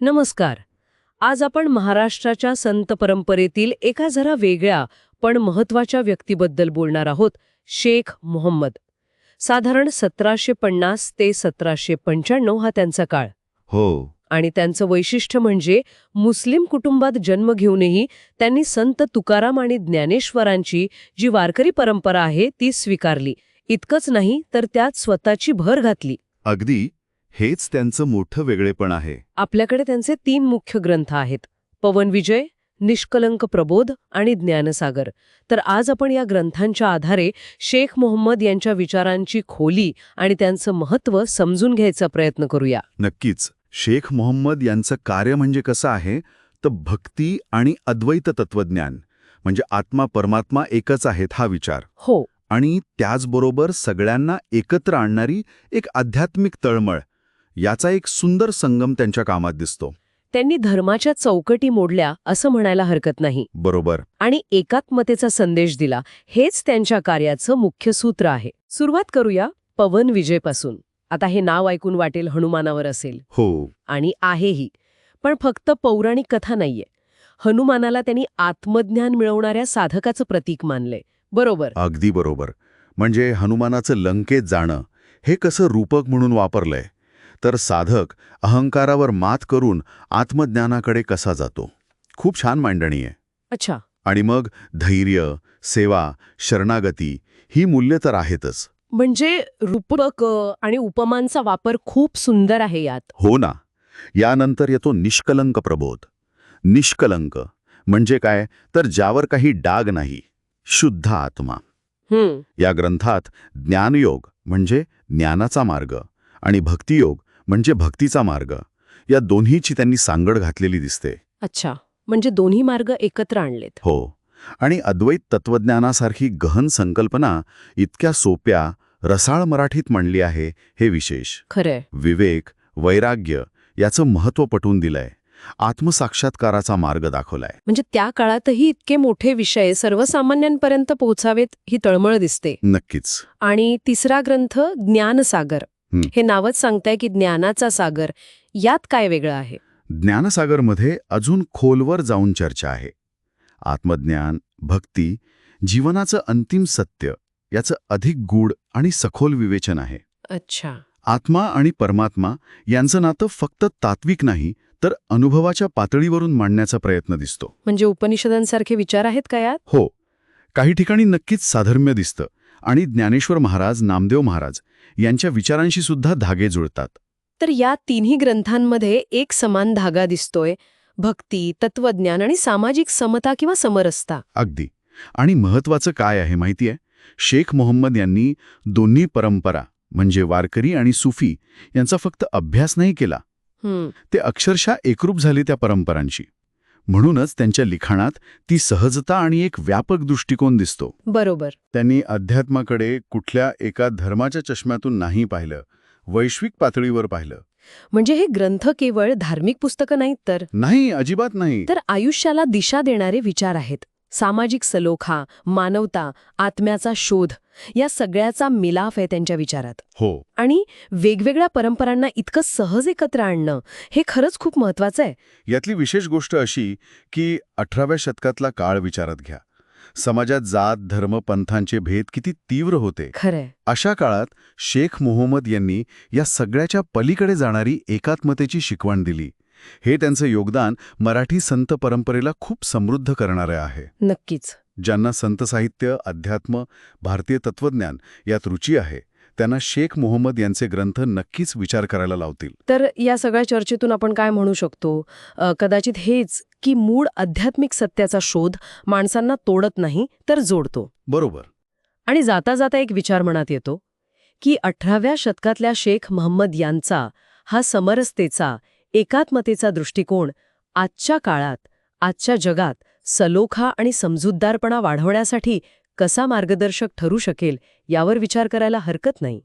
नमस्कार. आज आपण महाराष्ट्राच्या संत परंपरेतील एका जरा वेगळ्या पण महत्त्वाच्या व्यक्तीबद्दल बोलणार आहोत शेख मोहम्मद. साधारण सतराशे पन्नास ते सतराशे पंच्याण्णव हा त्यांचा काळ. हो. आणि त्यांचं वैशिष्ट्य म्हणजे मुस्लिम कुटुंबात जन्म घेऊनही त्यांनी संत तुकाराम आणि ज्ञानेश्वरांची जी वारकरी परंपरा आहे ती स्वीकारली. इतकंच नाही तर त्यात स्वतःची भर घातली. अगदी. हेच त्यांचं मोठं वेगळेपण आहे. आपल्याकडे त्यांचे तीन मुख्य ग्रंथ आहेत. पवन विजय निष्कलंक प्रबोध आणि ज्ञानसागर. तर आज आपण या ग्रंथांच्या आधारे शेख मोहम्मद यांच्या विचारांची खोली आणि त्यांचं महत्त्व समजून घ्यायचा प्रयत्न करूया. नक्कीच. शेख मोहम्मद यांचं कार्य म्हणजे कसं आहे? तर भक्ती आणि अद्वैत तत्वज्ञान म्हणजे आत्मा परमात्मा एकच आहेत हा विचार. हो. आणि त्याचबरोबर सगळ्यांना एकत्र आणणारी एक आध्यात्मिक तळमळ. याचा एक सुंदर संगम त्यांच्या कामात दिसतो. त्यांनी धर्माच्या चौकटी मोडल्या असं म्हणायला हरकत नाही. बरोबर. आणि एकात्मतेचा संदेश दिला हेच त्यांच्या कार्याचं मुख्य सूत्र आहे. सुरुवात करूया पवन विजयपासून. आता हे नाव ऐकून वाटेल हनुमानावर असेल. हो. आणि आहेही पण फक्त पौराणिक कथा नाहीये. हनुमानाला त्यांनी आत्मज्ञान मिळवणाऱ्या साधकाचं प्रतीक मानलंय बरोबर. अगदी बरोबर. म्हणजे हनुमानाचं लंकेत जाणं हे कसं रूपक म्हणून वापरलंय? तर साधक अहंकारावर मात करून आत्मज्ञानाकडे कसा जातो? खूप छान मांडणी आहे. अच्छा. आणि मग धैर्य सेवा शरणागती ही मूल्य तर आहेतच. म्हणजे रूपक आणि उपमांचा वापर खूप सुंदर आहे यात. हो ना. यानंतर येतो निष्कलंक प्रबोध. निष्कलंक म्हणजे काय? तर ज्यावर काही डाग नाही. शुद्ध आत्मा. या ग्रंथात ज्ञानयोग म्हणजे ज्ञानाचा मार्ग आणि भक्तियोग म्हणजे भक्तीचा मार्ग. या दोन्हीची त्यांनी सांगड घातलेली दिसते. अच्छा. म्हणजे दोन्ही मार्ग एकत्र आणलेत. हो. आणि अद्वैत तत्वज्ञानासारखी गहन संकल्पना इतक्या सोप्या रसाळ मराठीत म्हणली आहे हे विशेष. खरंय. विवेक वैराग्य याचं महत्त्व पटवून दिलंय. आत्मसाक्षात्काराचा मार्ग दाखवलाय. म्हणजे त्या काळातही इतके मोठे विषय सर्वसामान्यांपर्यंत पोहोचावेत ही तळमळ दिसते. नक्कीच. आणि तिसरा ग्रंथ ज्ञानसागर. हं. नावच सांगताय की ज्ञानाचा सागर यात काय वेगळं आहे? ज्ञानसागरमध्ये अजून खोलवर जाऊन चर्चा आहे. आत्मज्ञान भक्ती जीवनाचं अंतिम सत्य याचं अधिक गूढ आणि सखोल विवेचन आहे. अच्छा. आत्मा आणि परमात्मा यांचं नातं फक्त तात्विक नाही तर अनुभवाच्या पातळीवरून मांडण्याचा प्रयत्न दिसतो. म्हणजे उपनिषदांसारखे विचार आहेत का यात? हो. काही ठिकाणी नक्कीच साधर्म्य दिसतं आणि ज्ञानेश्वर महाराज नामदेव महाराज यांच्या विचारांशी सुद्धा धागे जुळतात. तर या तिन्ही ग्रंथांमध्ये एक समान धागा दिसतोय भक्ती तत्वज्ञान आणि सामाजिक समता किंवा समरसता. अगदी. आणि महत्वाचं काय आहे माहितीये? शेख मोहम्मद यांनी दोन्ही परंपरा म्हणजे वारकरी आणि सुफी यांचा फक्त अभ्यास नाही केला. ते अक्षरशः एकरूप झाले त्या परंपरांशी. म्हणूनच त्यांच्या लिखाणात ती सहजता आणि एक व्यापक दृष्टिकोन दिसतो. बरोबर. त्यांनी अध्यात्माकडे कुठल्या एका धर्माच्या चष्म्यातून नाही पाहिलं वैश्विक पातळीवर पाहिलं. म्हणजे हे ग्रंथ केवळ धार्मिक पुस्तकं नाहीत तर? नाही अजिबात नाही. तर आयुष्याला दिशा देणारे विचार आहेत. सामाजिक सलोखा मानवता आत्म्याचा शोध या सगळ्याचा मिलाफ आहे त्यांच्या विचारात. हो. आणि वेगवेगळ्या परंपरांना इतकं सहज एकत्र आणणं हे खरंच खूप महत्वाचं आहे. यातली विशेष गोष्ट अशी की अठराव्या शतकातला काळ विचारात घ्या. समाजात जात धर्म पंथांचे भेद किती तीव्र होते. खरंय. अशा काळात शेख मोहम्मद यांनी या सगळ्याच्या पलीकडे जाणारी एकात्मतेची शिकवण दिली. हे त्यांचं योगदान मराठी संत परंपरेला खूप समृद्ध करणारे आहे. नक्कीच. ज्यांना संत साहित्य अध्यात्म भारतीय तत्वज्ञान यात रुची आहे त्यांना शेख मोहम्मद यांचे ग्रंथ नक्कीच विचार करायला लावतील. तर या सगळ्या चर्चेतून आपण काय म्हणू शकतो? अ, कदाचित हेच की मूळ आध्यात्मिक सत्याचा शोध माणसांना तोडत नाही तर जोडतो. बरोबर. आणि जाता जाता एक विचार मनात येतो की अठराव्या शतकातल्या शेख महम्मद यांचा हा समरसतेचा एकात्मतेचा दृष्टिकोन आजच्या काळात आजच्या जगात सलोखा आणि समजूतदारपणा वाढवण्यासाठी कसा मार्गदर्शक ठरू शकेल यावर विचार करायला हरकत नाही.